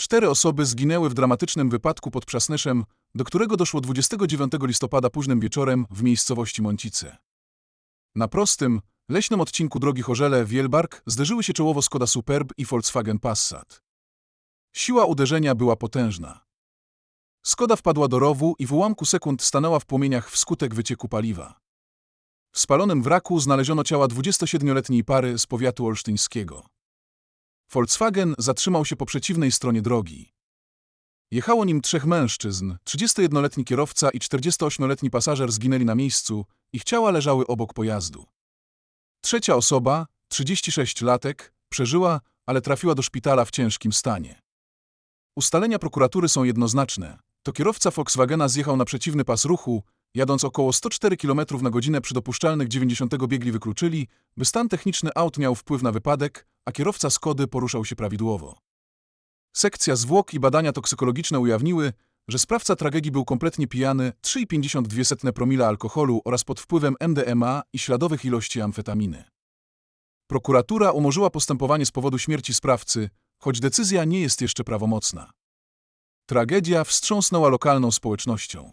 Cztery osoby zginęły w dramatycznym wypadku pod Przasnyszem, do którego doszło 29 listopada późnym wieczorem w miejscowości Mącice. Na prostym, leśnym odcinku drogi Chorzele-Wielbark zderzyły się czołowo Skoda Superb i Volkswagen Passat. Siła uderzenia była potężna. Skoda wpadła do rowu i w ułamku sekund stanęła w płomieniach wskutek wycieku paliwa. W spalonym wraku znaleziono ciała 27-letniej pary z powiatu olsztyńskiego. Volkswagen zatrzymał się po przeciwnej stronie drogi. Jechało nim trzech mężczyzn, 31-letni kierowca i 48-letni pasażer zginęli na miejscu, ich ciała leżały obok pojazdu. Trzecia osoba, 36-latek, przeżyła, ale trafiła do szpitala w ciężkim stanie. Ustalenia prokuratury są jednoznaczne. To kierowca Volkswagena zjechał na przeciwny pas ruchu, jadąc około 104 km na godzinę przy dopuszczalnych 90 biegli wykluczyli, by stan techniczny aut miał wpływ na wypadek, a kierowca Skody poruszał się prawidłowo. Sekcja zwłok i badania toksykologiczne ujawniły, że sprawca tragedii był kompletnie pijany 3,52 promila alkoholu oraz pod wpływem MDMA i śladowych ilości amfetaminy. Prokuratura umorzyła postępowanie z powodu śmierci sprawcy, choć decyzja nie jest jeszcze prawomocna. Tragedia wstrząsnęła lokalną społecznością.